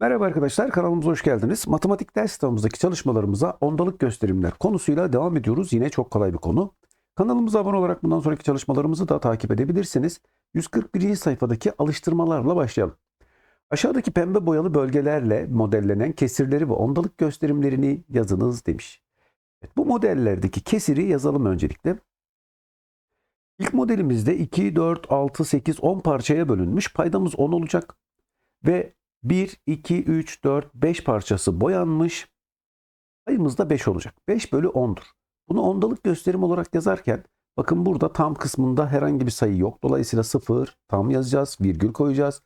Merhaba arkadaşlar kanalımıza hoş geldiniz. Matematik ders kitabımızdaki çalışmalarımıza ondalık gösterimler konusuyla devam ediyoruz. Yine çok kolay bir konu. Kanalımıza abone olarak bundan sonraki çalışmalarımızı da takip edebilirsiniz. 141. sayfadaki alıştırmalarla başlayalım. Aşağıdaki pembe boyalı bölgelerle modellenen kesirleri ve ondalık gösterimlerini yazınız demiş. Evet, bu modellerdeki kesiri yazalım öncelikle. İlk modelimizde 2, 4, 6, 8, 10 parçaya bölünmüş. Paydamız 10 olacak. Ve 1, 2, 3, 4, 5 parçası boyanmış. Sayımız da 5 olacak. 5 bölü 10'dur. Bunu ondalık gösterim olarak yazarken bakın burada tam kısmında herhangi bir sayı yok. Dolayısıyla 0 tam yazacağız. Virgül koyacağız.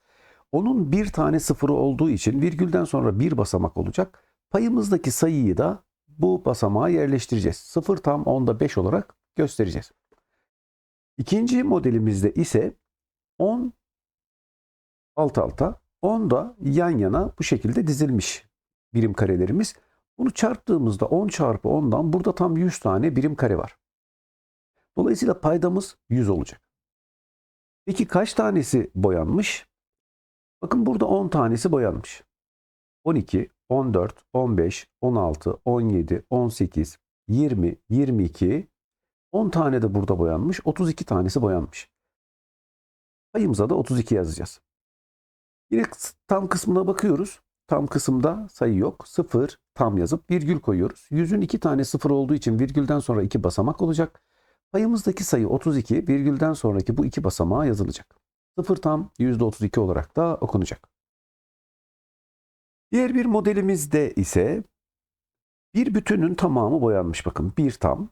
Onun bir tane sıfırı olduğu için virgülden sonra bir basamak olacak. Payımızdaki sayıyı da bu basamağa yerleştireceğiz. 0 tam 10'da 5 olarak göstereceğiz. İkinci modelimizde ise 10 alt alta 10 da yan yana bu şekilde dizilmiş birim karelerimiz. Bunu çarptığımızda 10 çarpı 10'dan burada tam 100 tane birim kare var. Dolayısıyla paydamız 100 olacak. Peki kaç tanesi boyanmış? Bakın burada 10 tanesi boyanmış. 12, 14, 15, 16, 17, 18, 20, 22, 10 tane de burada boyanmış. 32 tanesi boyanmış. Payımıza da 32 yazacağız. Yine tam kısmına bakıyoruz. Tam kısımda sayı yok. 0 tam yazıp virgül koyuyoruz. Yüzün iki tane sıfır olduğu için virgülden sonra iki basamak olacak. Payımızdaki sayı 32 virgülden sonraki bu iki basamağa yazılacak. 0 tam %32 olarak da okunacak. Diğer bir modelimizde ise bir bütünün tamamı boyanmış. Bakın bir tam.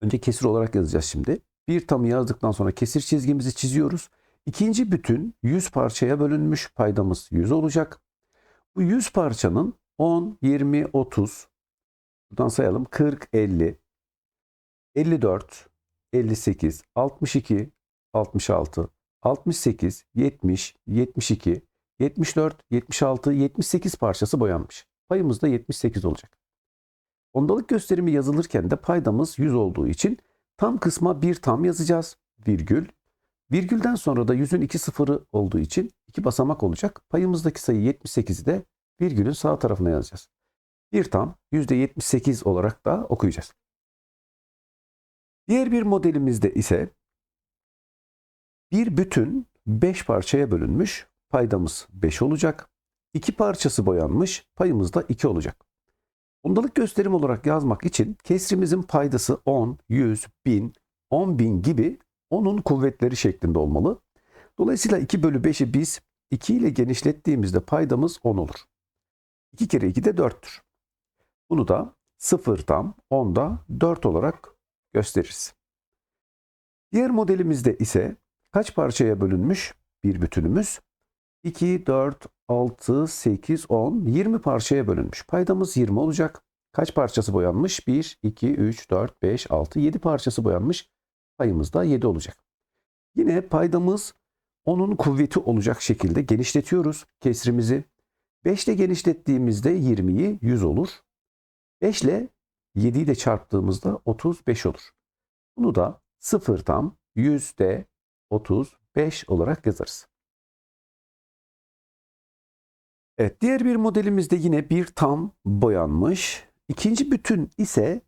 Önce kesir olarak yazacağız şimdi. Bir tamı yazdıktan sonra kesir çizgimizi çiziyoruz. İkinci bütün 100 parçaya bölünmüş paydamız 100 olacak. Bu 100 parçanın 10, 20, 30, buradan sayalım 40, 50, 54, 58, 62, 66, 68, 70, 72, 74, 76, 78 parçası boyanmış. Payımız da 78 olacak. Ondalık gösterimi yazılırken de paydamız 100 olduğu için tam kısma bir tam yazacağız. Virgül. Virgülden sonra da yüzün iki sıfırı olduğu için iki basamak olacak. Payımızdaki sayı 78'i de virgülün sağ tarafına yazacağız. Bir tam %78 olarak da okuyacağız. Diğer bir modelimizde ise bir bütün 5 parçaya bölünmüş. Paydamız 5 olacak. 2 parçası boyanmış. Payımız da 2 olacak. Ondalık gösterim olarak yazmak için kesrimizin paydası 10, 100, 1000, 10.000 gibi onun kuvvetleri şeklinde olmalı. Dolayısıyla 2 bölü 5'i biz 2 ile genişlettiğimizde paydamız 10 olur. 2 kere 2 de 4'tür. Bunu da 0 tam 10'da 4 olarak gösteririz. Diğer modelimizde ise kaç parçaya bölünmüş bir bütünümüz? 2, 4, 6, 8, 10, 20 parçaya bölünmüş. Paydamız 20 olacak. Kaç parçası boyanmış? 1, 2, 3, 4, 5, 6, 7 parçası boyanmış. Payımız da 7 olacak. Yine paydamız onun kuvveti olacak şekilde genişletiyoruz kesrimizi. 5 ile genişlettiğimizde 20'yi 100 olur. 5 ile 7'yi de çarptığımızda 35 olur. Bunu da 0 tam yüzde 35 olarak yazarız. Evet, diğer bir modelimizde yine bir tam boyanmış. İkinci bütün ise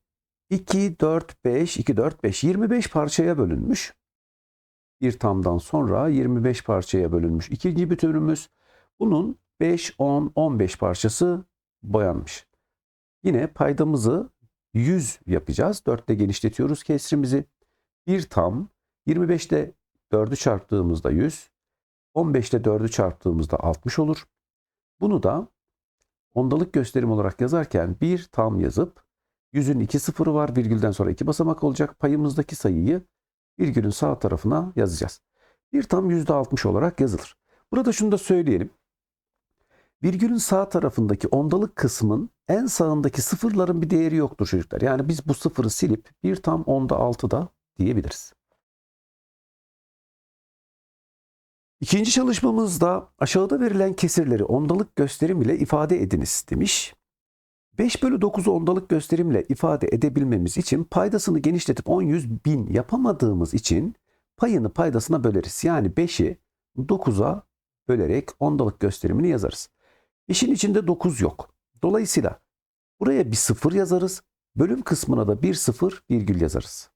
2, 4, 5, 2, 4, 5, 25 parçaya bölünmüş. Bir tamdan sonra 25 parçaya bölünmüş. İkinci bütünümüz bunun 5, 10, 15 parçası boyanmış. Yine paydamızı 100 yapacağız. 4 ile genişletiyoruz kesrimizi. Bir tam 25'te 4'ü çarptığımızda 100, 15'te 4'ü çarptığımızda 60 olur. Bunu da ondalık gösterim olarak yazarken bir tam yazıp yüzün iki sıfırı var virgülden sonra iki basamak olacak. Payımızdaki sayıyı virgülün sağ tarafına yazacağız. Bir tam yüzde altmış olarak yazılır. Burada şunu da söyleyelim. Virgülün sağ tarafındaki ondalık kısmın en sağındaki sıfırların bir değeri yoktur çocuklar. Yani biz bu sıfırı silip bir tam onda altı da diyebiliriz. İkinci çalışmamızda aşağıda verilen kesirleri ondalık gösterim ile ifade ediniz demiş. 5 bölü 9'u ondalık gösterimle ifade edebilmemiz için paydasını genişletip 10, 100, 1000 yapamadığımız için payını paydasına böleriz. Yani 5'i 9'a bölerek ondalık gösterimini yazarız. 5'in içinde 9 yok. Dolayısıyla buraya bir sıfır yazarız. Bölüm kısmına da bir sıfır virgül yazarız.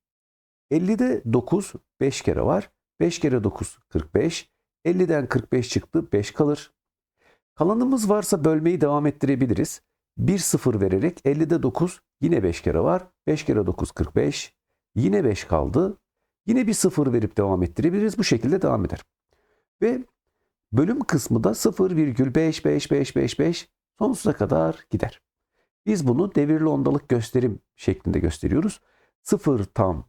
50'de 9 5 kere var. 5 kere 9 45. 50'den 45 çıktı 5 kalır. Kalanımız varsa bölmeyi devam ettirebiliriz. 1 sıfır vererek 50'de 9 yine 5 kere var. 5 kere 9 45. Yine 5 kaldı. Yine bir sıfır verip devam ettirebiliriz. Bu şekilde devam eder. Ve bölüm kısmı da 0,5555 sonsuza kadar gider. Biz bunu devirli ondalık gösterim şeklinde gösteriyoruz. 0 tam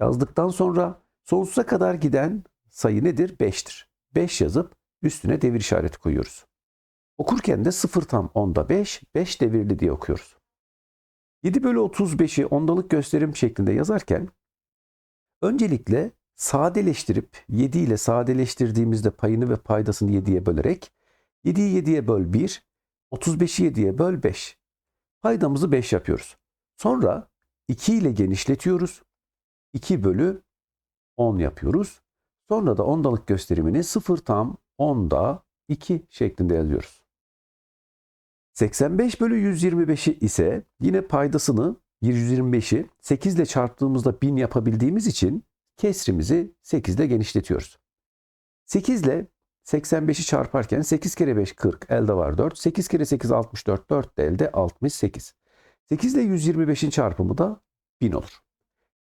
yazdıktan sonra sonsuza kadar giden sayı nedir? 5'tir. 5 yazıp üstüne devir işareti koyuyoruz. Okurken de 0 tam onda 5, 5 devirli diye okuyoruz. 7 bölü 35'i ondalık gösterim şeklinde yazarken öncelikle sadeleştirip 7 ile sadeleştirdiğimizde payını ve paydasını 7'ye bölerek 7'yi 7'ye böl 1, 35'i 7'ye böl 5. Paydamızı 5 yapıyoruz. Sonra 2 ile genişletiyoruz. 2 bölü 10 yapıyoruz. Sonra da ondalık gösterimini 0 tam 10'da 2 şeklinde yazıyoruz. 85 bölü 125'i ise yine paydasını 125'i 8 ile çarptığımızda 1000 yapabildiğimiz için kesrimizi 8 ile genişletiyoruz. 8 ile 85'i çarparken 8 kere 5 40 elde var 4. 8 kere 8 64 4 de elde 68. 8 ile 125'in çarpımı da 1000 olur.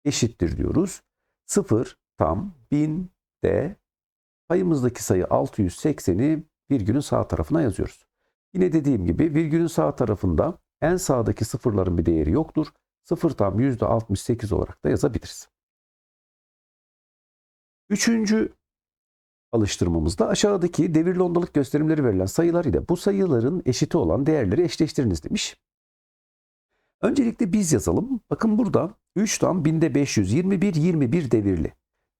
Eşittir diyoruz. 0 tam 1000 de payımızdaki sayı 680'i virgülün sağ tarafına yazıyoruz. Yine dediğim gibi virgülün sağ tarafında en sağdaki sıfırların bir değeri yoktur. 0 tam %68 olarak da yazabiliriz. Üçüncü alıştırmamızda aşağıdaki devirli ondalık gösterimleri verilen sayılar ile bu sayıların eşiti olan değerleri eşleştiriniz demiş. Öncelikle biz yazalım. Bakın burada 3 tam binde 521 21 devirli.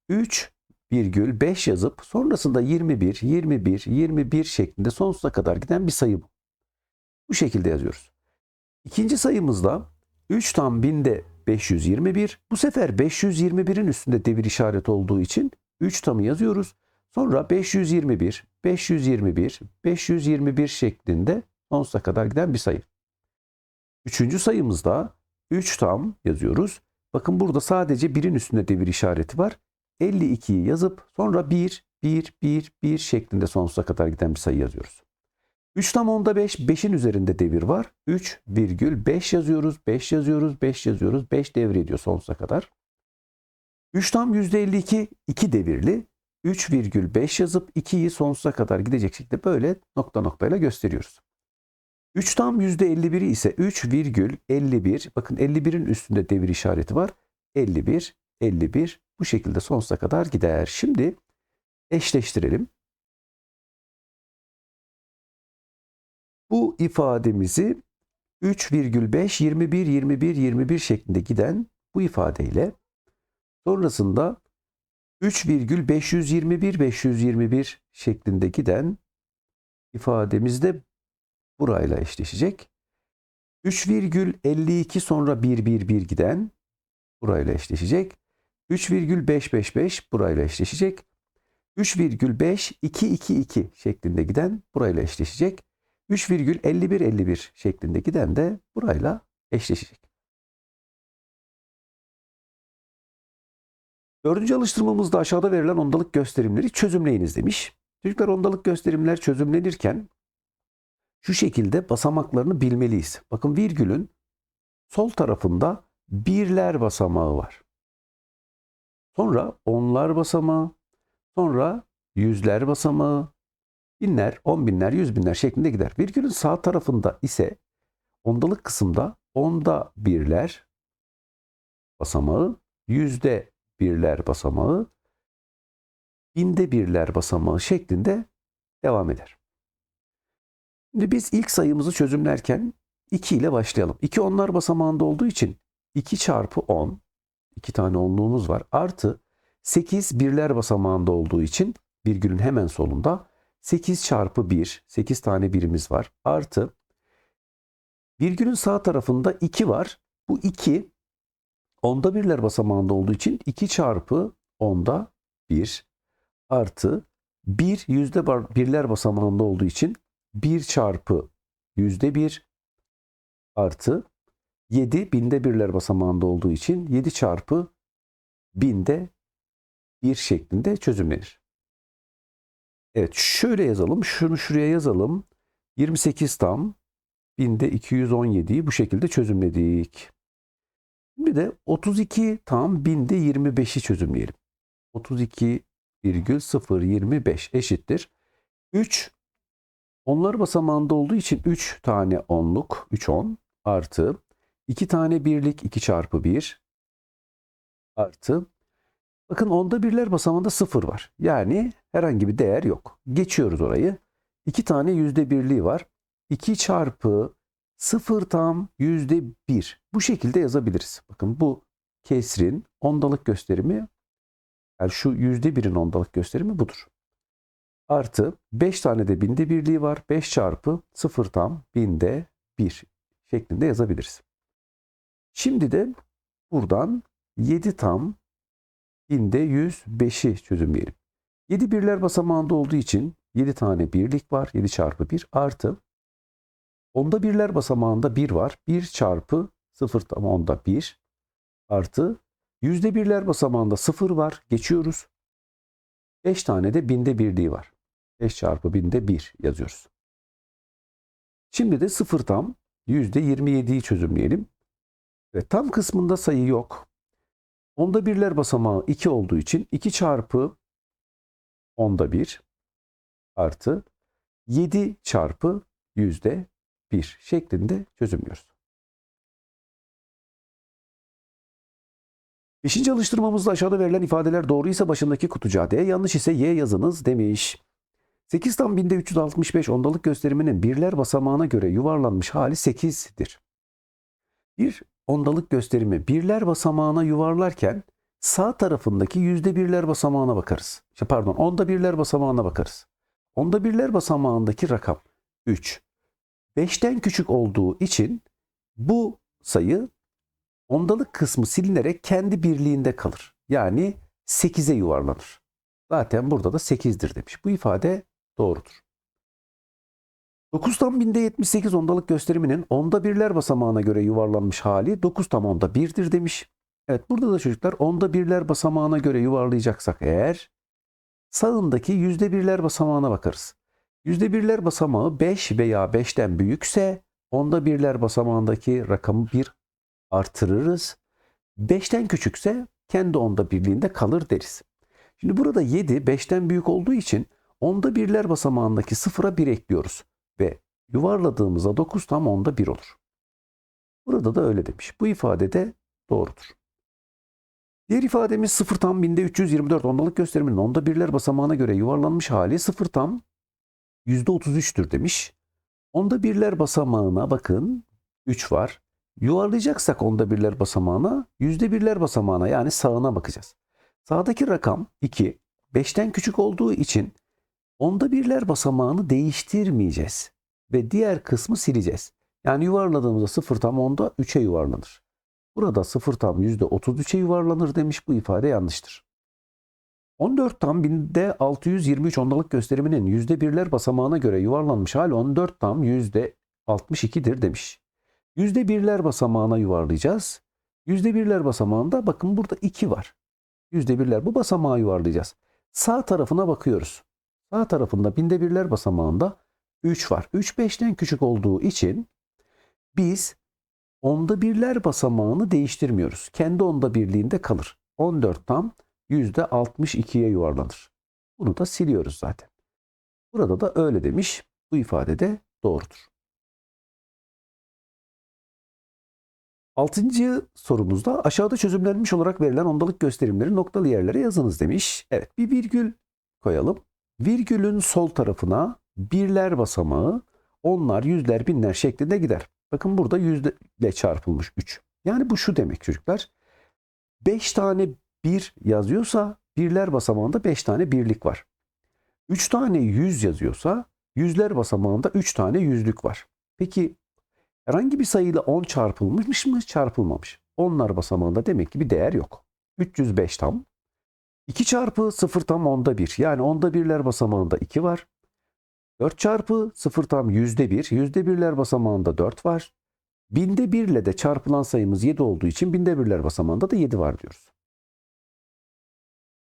3 virgül 5 yazıp sonrasında 21, 21, 21 şeklinde sonsuza kadar giden bir sayı bu. Bu şekilde yazıyoruz. İkinci sayımızda 3 tam binde 521. Bu sefer 521'in üstünde devir işareti olduğu için 3 tamı yazıyoruz. Sonra 521, 521, 521 şeklinde sonsuza kadar giden bir sayı. Üçüncü sayımızda 3 tam yazıyoruz. Bakın burada sadece birin üstünde devir işareti var. 52'yi yazıp sonra 1, 1, 1, 1 şeklinde sonsuza kadar giden bir sayı yazıyoruz. 3 tam onda 5, 5'in üzerinde devir var. 3 virgül 5 yazıyoruz, 5 yazıyoruz, 5 yazıyoruz, 5 devrediyor sonsuza kadar. 3 tam %52, 2 devirli. 3,5 yazıp 2'yi sonsuza kadar gidecek şekilde böyle nokta noktayla gösteriyoruz. 3 tam %51'i ise 3,51 bakın 51'in üstünde devir işareti var. 51, 51 bu şekilde sonsuza kadar gider. Şimdi eşleştirelim. Bu ifademizi 3,5, 21, 21, 21 şeklinde giden bu ifadeyle sonrasında 3,521, 521 şeklinde giden ifademiz de burayla eşleşecek. 3,52 sonra 111 giden burayla eşleşecek. 3,555 burayla eşleşecek. 3,5222 şeklinde giden burayla eşleşecek. 3,5151 şeklinde giden de burayla eşleşecek. Dördüncü alıştırmamızda aşağıda verilen ondalık gösterimleri çözümleyiniz demiş. Çocuklar ondalık gösterimler çözümlenirken şu şekilde basamaklarını bilmeliyiz. Bakın virgülün sol tarafında birler basamağı var. Sonra onlar basamağı, sonra yüzler basamağı, binler, on binler, yüz binler şeklinde gider. Virgülün sağ tarafında ise ondalık kısımda onda birler basamağı, yüzde birler basamağı, binde birler basamağı şeklinde devam eder. Şimdi biz ilk sayımızı çözümlerken 2 ile başlayalım. 2 onlar basamağında olduğu için 2 çarpı 10, 2 tane onluğumuz var. Artı 8 birler basamağında olduğu için virgülün hemen solunda 8 çarpı 1, 8 tane birimiz var. Artı virgülün sağ tarafında 2 var. Bu 2 onda birler basamağında olduğu için 2 çarpı onda 1 artı 1 yüzde birler basamağında olduğu için 1 çarpı yüzde 1 artı 7 binde birler basamağında olduğu için 7 çarpı binde 1 şeklinde çözümlenir. Evet şöyle yazalım. Şunu şuraya yazalım. 28 tam binde 217'yi bu şekilde çözümledik. Bir de 32 tam binde 25'i çözümleyelim. 32,025 eşittir. 3 onlar basamağında olduğu için 3 tane onluk 3 on artı 2 tane birlik 2 çarpı 1 artı bakın onda birler basamağında 0 var. Yani herhangi bir değer yok. Geçiyoruz orayı. 2 tane yüzde birliği var. 2 çarpı 0 tam yüzde 1. Bu şekilde yazabiliriz. Bakın bu kesrin ondalık gösterimi yani şu yüzde birin ondalık gösterimi budur. Artı 5 tane de binde birliği var. 5 çarpı 0 tam binde 1 şeklinde yazabiliriz. Şimdi de buradan 7 tam binde 105'i çözümleyelim. 7 birler basamağında olduğu için 7 tane birlik var. 7 çarpı 1 artı onda birler basamağında 1 var. 1 çarpı 0 tam onda 1 artı yüzde birler basamağında 0 var. Geçiyoruz. 5 tane de binde birliği var. 5 çarpı binde 1 yazıyoruz. Şimdi de 0 tam %27'yi çözümleyelim. Ve tam kısmında sayı yok. Onda birler basamağı 2 olduğu için 2 çarpı onda 1 artı 7 çarpı yüzde 1 şeklinde çözümlüyoruz. Beşinci alıştırmamızda aşağıda verilen ifadeler doğruysa başındaki kutucuğa D, yanlış ise Y yazınız demiş. 8 tam binde 365 ondalık gösteriminin birler basamağına göre yuvarlanmış hali 8'dir. Bir ondalık gösterimi birler basamağına yuvarlarken sağ tarafındaki yüzde birler basamağına bakarız. İşte pardon onda birler basamağına bakarız. Onda birler basamağındaki rakam 3. 5'ten küçük olduğu için bu sayı ondalık kısmı silinerek kendi birliğinde kalır. Yani 8'e yuvarlanır. Zaten burada da 8'dir demiş. Bu ifade doğrudur. 9 tam binde 78 ondalık gösteriminin onda birler basamağına göre yuvarlanmış hali 9 tam onda 1'dir demiş. Evet burada da çocuklar onda birler basamağına göre yuvarlayacaksak eğer sağındaki yüzde birler basamağına bakarız. Yüzde birler basamağı 5 veya 5'ten büyükse onda birler basamağındaki rakamı 1 artırırız. 5'ten küçükse kendi onda birliğinde kalır deriz. Şimdi burada 7 5'ten büyük olduğu için onda birler basamağındaki sıfıra 1 ekliyoruz. Ve yuvarladığımızda 9 tam onda 1 olur. Burada da öyle demiş. Bu ifade de doğrudur. Diğer ifademiz 0 tam binde 324 ondalık gösteriminin onda birler basamağına göre yuvarlanmış hali 0 tam %33'tür demiş. Onda birler basamağına bakın 3 var. Yuvarlayacaksak onda birler basamağına yüzde birler basamağına yani sağına bakacağız. Sağdaki rakam 2. 5'ten küçük olduğu için onda birler basamağını değiştirmeyeceğiz. Ve diğer kısmı sileceğiz. Yani yuvarladığımızda 0 tam onda 3'e yuvarlanır. Burada 0 tam %33'e yuvarlanır demiş bu ifade yanlıştır. 14 tam binde 623 ondalık gösteriminin yüzde birler basamağına göre yuvarlanmış hali 14 tam yüzde 62'dir demiş. Yüzde birler basamağına yuvarlayacağız. Yüzde birler basamağında bakın burada 2 var. Yüzde birler bu basamağa yuvarlayacağız. Sağ tarafına bakıyoruz. Sağ tarafında binde birler basamağında 3 var. 3 5'ten küçük olduğu için biz onda birler basamağını değiştirmiyoruz. Kendi onda birliğinde kalır. 14 tam %62'ye yuvarlanır. Bunu da siliyoruz zaten. Burada da öyle demiş. Bu ifade de doğrudur. Altıncı sorumuzda aşağıda çözümlenmiş olarak verilen ondalık gösterimleri noktalı yerlere yazınız demiş. Evet bir virgül koyalım. Virgülün sol tarafına birler basamağı onlar, yüzler, binler şeklinde gider. Bakın burada yüzle çarpılmış 3. Yani bu şu demek çocuklar. 5 tane 1 yazıyorsa birler basamağında 5 tane birlik var. 3 tane 100 yazıyorsa yüzler basamağında 3 tane yüzlük var. Peki herhangi bir sayıyla 10 çarpılmış mı? Çarpılmamış. Onlar basamağında demek ki bir değer yok. 305 tam. 2 çarpı 0 tam onda 1. Yani onda birler basamağında 2 var. 4 çarpı 0 tam yüzde bir. Yüzde birler basamağında 4 var. Binde 1 ile de çarpılan sayımız 7 olduğu için binde birler basamağında da 7 var diyoruz.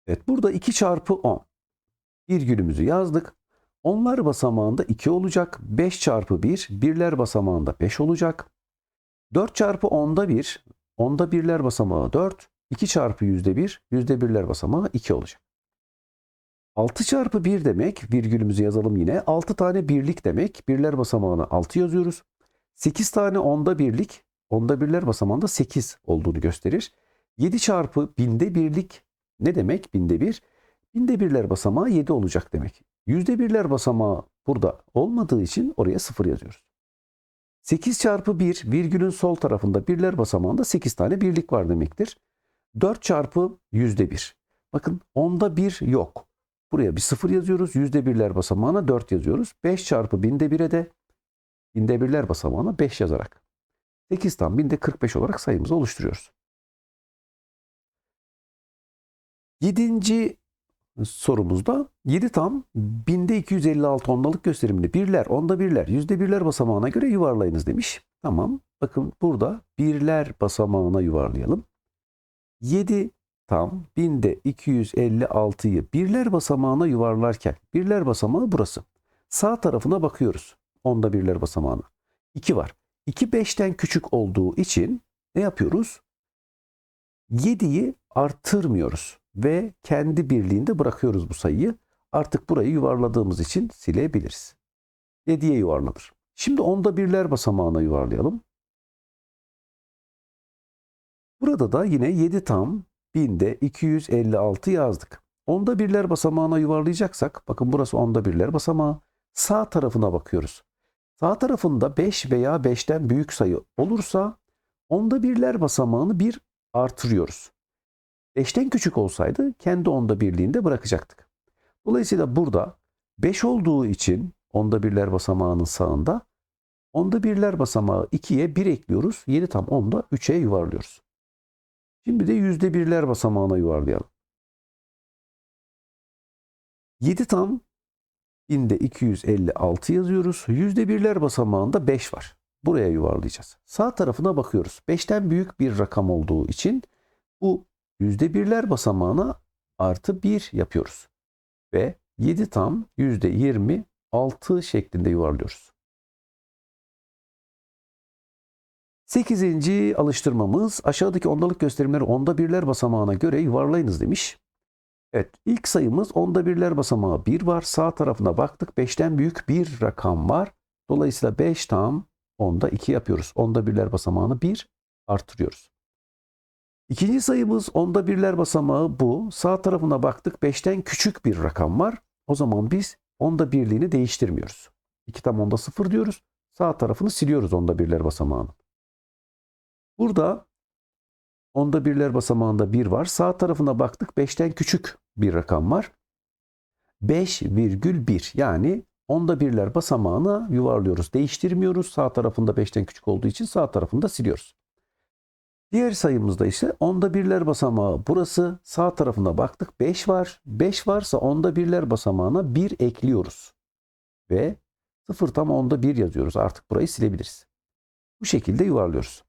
Evet burada 2 çarpı 10. Virgülümüzü yazdık. Onlar basamağında 2 olacak. 5 çarpı 1, birler basamağında 5 olacak. 4 çarpı 10'da 1, onda birler basamağı 4. 2 çarpı yüzde 1, yüzde birler basamağı 2 olacak. 6 çarpı 1 demek, virgülümüzü yazalım yine. 6 tane birlik demek. Birler basamağına 6 yazıyoruz. 8 tane onda birlik, onda birler basamağında 8 olduğunu gösterir. 7 çarpı binde birlik ne demek? Binde bir. Binde birler basamağı 7 olacak demek. Yüzde birler basamağı burada olmadığı için oraya 0 yazıyoruz. 8 çarpı 1 virgülün sol tarafında birler basamağında 8 tane birlik var demektir. 4 çarpı yüzde 1. Bakın onda 1 yok. Buraya bir 0 yazıyoruz. Yüzde birler basamağına 4 yazıyoruz. 5 çarpı binde 1'e de binde birler basamağına 5 yazarak 8 tam binde 45 olarak sayımızı oluşturuyoruz. Yedinci sorumuzda 7 tam binde 256 ondalık gösterimli birler, onda birler, yüzde birler basamağına göre yuvarlayınız demiş. Tamam. Bakın burada birler basamağına yuvarlayalım. 7 tam binde 256'yı birler basamağına yuvarlarken birler basamağı burası. Sağ tarafına bakıyoruz. Onda birler basamağına. 2 var. 2 5'ten küçük olduğu için ne yapıyoruz? 7'yi artırmıyoruz ve kendi birliğinde bırakıyoruz bu sayıyı. Artık burayı yuvarladığımız için silebiliriz. 7'ye yuvarlanır. Şimdi onda birler basamağına yuvarlayalım. Burada da yine 7 tam binde 256 yazdık. Onda birler basamağına yuvarlayacaksak bakın burası onda birler basamağı. Sağ tarafına bakıyoruz. Sağ tarafında 5 veya 5'ten büyük sayı olursa onda birler basamağını bir artırıyoruz. 5'ten küçük olsaydı kendi onda birliğinde bırakacaktık. Dolayısıyla burada 5 olduğu için onda birler basamağının sağında onda birler basamağı 2'ye 1 ekliyoruz. 7 tam 10'da 3'e yuvarlıyoruz. Şimdi de yüzde birler basamağına yuvarlayalım. 7 tam binde 256 yazıyoruz. Yüzde birler basamağında 5 var. Buraya yuvarlayacağız. Sağ tarafına bakıyoruz. 5'ten büyük bir rakam olduğu için bu yüzde birler basamağına artı 1 yapıyoruz. Ve 7 tam yüzde 26 şeklinde yuvarlıyoruz. Sekizinci alıştırmamız aşağıdaki ondalık gösterimleri onda birler basamağına göre yuvarlayınız demiş. Evet ilk sayımız onda birler basamağı 1 var. Sağ tarafına baktık 5'ten büyük bir rakam var. Dolayısıyla 5 tam onda 2 yapıyoruz. Onda birler basamağını 1 artırıyoruz. İkinci sayımız onda birler basamağı bu. Sağ tarafına baktık 5'ten küçük bir rakam var. O zaman biz onda birliğini değiştirmiyoruz. 2 tam onda 0 diyoruz. Sağ tarafını siliyoruz onda birler basamağını. Burada onda birler basamağında 1 var. Sağ tarafına baktık 5'ten küçük bir rakam var. 5,1 yani onda birler basamağına yuvarlıyoruz. Değiştirmiyoruz. Sağ tarafında 5'ten küçük olduğu için sağ tarafını da siliyoruz. Diğer sayımızda ise onda birler basamağı burası. Sağ tarafına baktık 5 var. 5 varsa onda birler basamağına 1 ekliyoruz. Ve 0 tam onda 1 yazıyoruz. Artık burayı silebiliriz. Bu şekilde yuvarlıyoruz.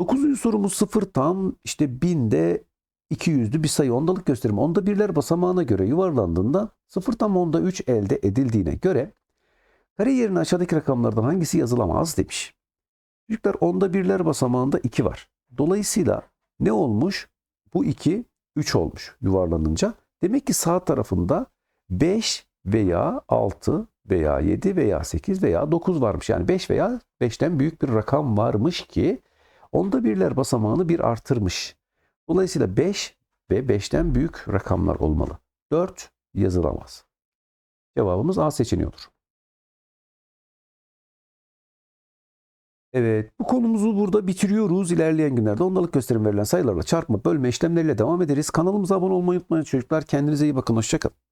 Dokuzuncu sorumuz 0 tam işte binde 200'lü bir sayı ondalık gösterim. Onda birler basamağına göre yuvarlandığında 0 tam onda 3 elde edildiğine göre kare yerine aşağıdaki rakamlardan hangisi yazılamaz demiş. Çocuklar onda birler basamağında 2 var. Dolayısıyla ne olmuş? Bu 2 3 olmuş yuvarlanınca. Demek ki sağ tarafında 5 veya 6 veya 7 veya 8 veya 9 varmış. Yani 5 veya 5'ten büyük bir rakam varmış ki onda birler basamağını bir artırmış. Dolayısıyla 5 ve 5'ten büyük rakamlar olmalı. 4 yazılamaz. Cevabımız A seçeneği olur. Evet, bu konumuzu burada bitiriyoruz. İlerleyen günlerde ondalık gösterim verilen sayılarla çarpma, bölme işlemleriyle devam ederiz. Kanalımıza abone olmayı unutmayın çocuklar. Kendinize iyi bakın. Hoşçakalın.